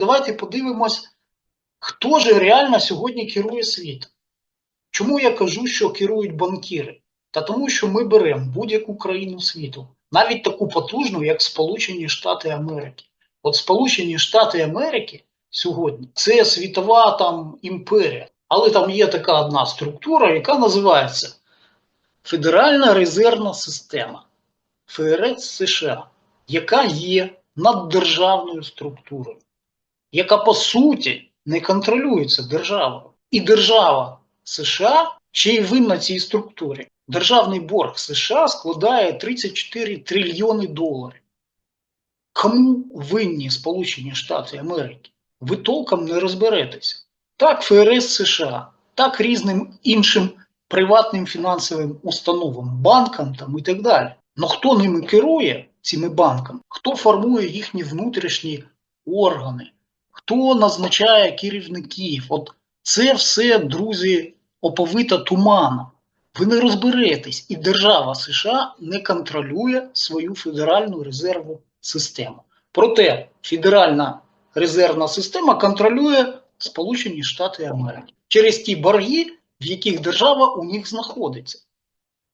Давайте подивимось, хто ж реально сьогодні керує світом. Чому я кажу, що керують банкіри? Та тому, що ми беремо будь-яку країну світу, навіть таку потужну, як Сполучені Штати Америки. От Сполучені Штати Америки сьогодні це світова там імперія, але там є така одна структура, яка називається Федеральна резервна система ФРС США, яка є наддержавною структурою, яка по суті не контролюється державою. І держава США ще й винна цій структурі. Державний борг США складає 34 трильйони доларів. Кому винні Сполучені Штати Америки? Ви толком не розберетеся. Так ФРС США, так різним іншим приватним фінансовим установам, банкам там і так далі. Но хто ними керує, цими банками, хто формує їхні внутрішні органи, хто назначає керівників? От це все, друзі, оповита туманом. Ви не розберетесь, і держава США не контролює свою федеральну резервну систему. Проте федеральна резервна система контролює Сполучені Штати Америки через ті борги, в яких держава у них знаходиться.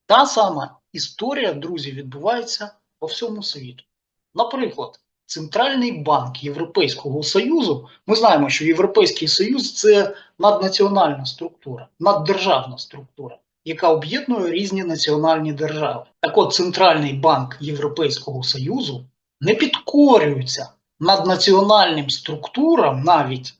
Та сама історія, друзі, відбувається по всьому світу. Наприклад, Центральний банк Європейського Союзу, ми знаємо, що Європейський Союз це наднаціональна структура, наддержавна структура, яка об'єднує різні національні держави. Так от Центральний банк Європейського Союзу не підкорюється наднаціональним структурам навіть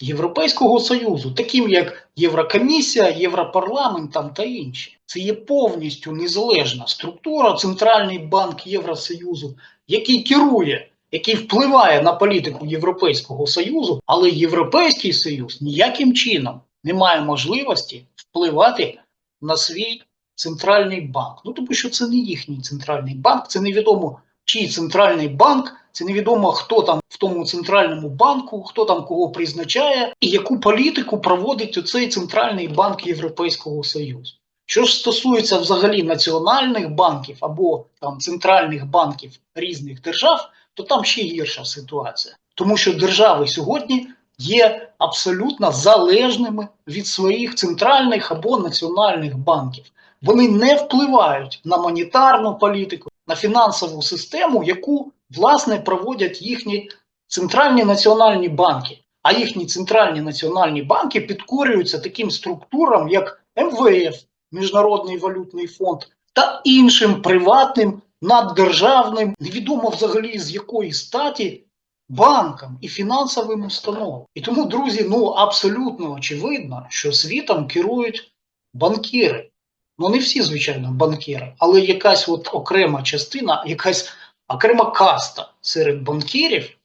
Європейського Союзу, таким як Єврокомісія, Європарламент там та інші. Це є повністю незалежна структура, Центральний банк Євросоюзу, який керує, який впливає на політику Європейського Союзу, але Європейський Союз ніяким чином не має можливості впливати на свій центральний банк. Ну тому що це не їхній центральний банк, це невідомо чий центральний банк, це невідомо хто там в тому центральному банку, хто там кого призначає, і яку політику проводить оцей центральний банк Європейського Союзу. Що ж стосується взагалі національних банків або там центральних банків різних держав, то там ще гірша ситуація, тому що держави сьогодні є абсолютно залежними від своїх центральних або національних банків. Вони не впливають на монетарну політику, на фінансову систему, яку власне проводять їхні центральні національні банки. А їхні центральні національні банки підкорюються таким структурам, як МВФ, Міжнародний валютний фонд, та іншим приватним наддержавним, невідомо взагалі з якої статі банкам і фінансовим установам. І тому, друзі, ну абсолютно очевидно, що світом керують банкіри. Ну не всі, звичайно, банкіри, але якась от окрема частина, якась окрема каста серед банкірів,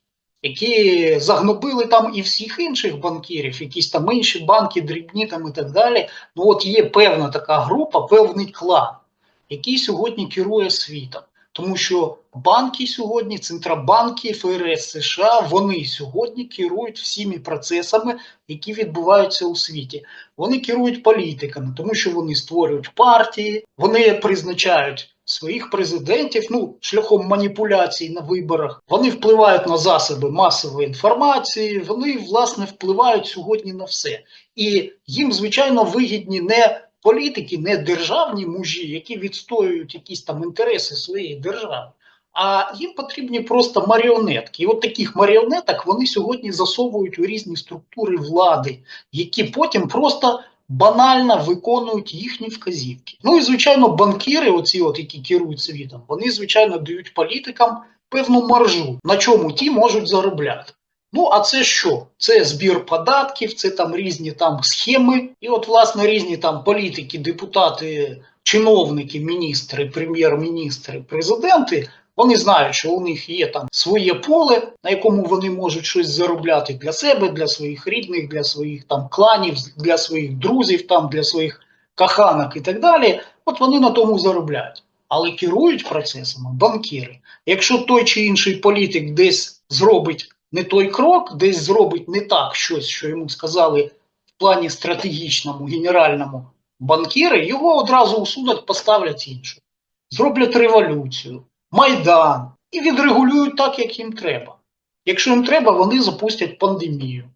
які загнобили там і всіх інших банкірів, якісь там інші банки, дрібні там і так далі. Ну от є певна така група, певний клан, який сьогодні керує світом. Тому що банки сьогодні, центробанки ФРС США, вони сьогодні керують всіми процесами, які відбуваються у світі. Вони керують політиками, тому що вони створюють партії, вони призначають своїх президентів, ну шляхом маніпуляцій на виборах. Вони впливають на засоби масової інформації. Вони власне впливають сьогодні на все. І їм, звичайно, вигідні не політики, не державні мужі, які відстоюють якісь там інтереси своєї держави. А їм потрібні просто маріонетки. І от таких маріонеток вони сьогодні засовують у різні структури влади, які потім просто банально виконують їхні вказівки. Ну і звичайно, банкіри, оці от які керують світом, вони звичайно дають політикам певну маржу, на чому ті можуть заробляти. Ну, а це що? Це збір податків, це там різні там схеми. І от, власне, різні там політики, депутати, чиновники, міністри, прем'єр-міністри, президенти. Вони знають, що у них є там своє поле, на якому вони можуть щось заробляти для себе, для своїх рідних, для своїх там кланів, для своїх друзів, там для своїх каханок і так далі. От вони на тому заробляють. Але керують процесами банкіри. Якщо той чи інший політик десь зробить не той крок, десь зробить не так щось, що йому сказали в плані стратегічному, генеральному банкіри, його одразу усунуть, поставлять іншу. Зроблять революцію, майдан і відрегулюють так, як їм треба. Якщо їм треба, вони запустять пандемію.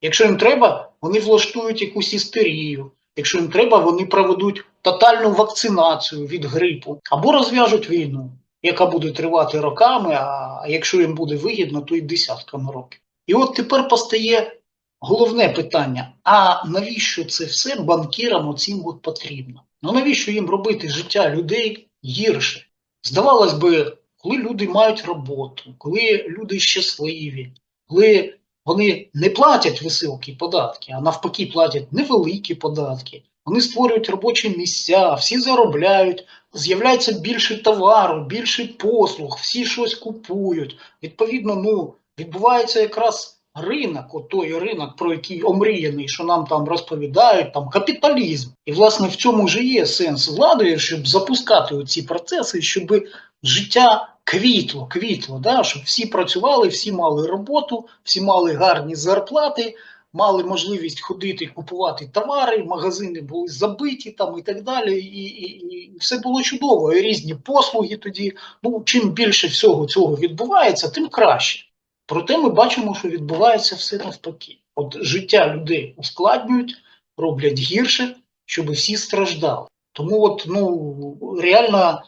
Якщо їм треба, вони влаштують якусь істерію. Якщо їм треба, вони проведуть тотальну вакцинацію від грипу або розв'яжуть війну, яка буде тривати роками, а якщо їм буде вигідно, то й десятками років. І от тепер постає головне питання: а навіщо це все банкірам оцім от потрібно? Ну навіщо їм робити життя людей гірше? Здавалось би, коли люди мають роботу, коли люди щасливі, коли вони не платять високі податки, а навпаки платять невеликі податки. Вони створюють робочі місця, всі заробляють, з'являється більше товару, більше послуг, всі щось купують. Відповідно, ну відбувається якраз ринок, от той ринок, про який омріяний, що нам там розповідають, там капіталізм. І власне в цьому ж є сенс влади, щоб запускати ці процеси, щоб життя квітло, квітло, да? щоб всі працювали, всі мали роботу, всі мали гарні зарплати, мали можливість ходити купувати товари, магазини були забиті там і так далі. І, і, і все було чудово. І різні послуги тоді. Ну, чим більше всього цього відбувається, тим краще. Проте ми бачимо, що відбувається все навпаки. От життя людей ускладнюють, роблять гірше, щоб всі страждали. Тому от, ну, реально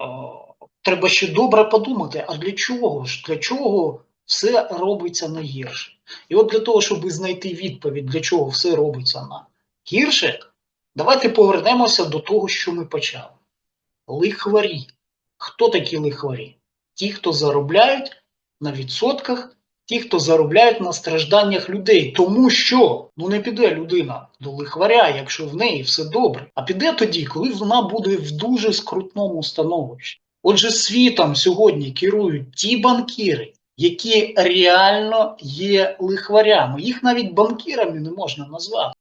е, треба ще добре подумати, а для чого ж? Для чого все робиться на гірше? І от для того, щоб знайти відповідь, для чого все робиться на гірше, давайте повернемося до того, що ми почали. Лихварі. Хто такі лихварі? Ті, хто заробляють на відсотках, ті, хто заробляють на стражданнях людей. Тому що ну не піде людина до лихваря, якщо в неї все добре. А піде тоді, коли вона буде в дуже скрутному становищі. Отже, світом сьогодні керують ті банкіри, які реально є лихварями. Їх навіть банкірами не можна назвати.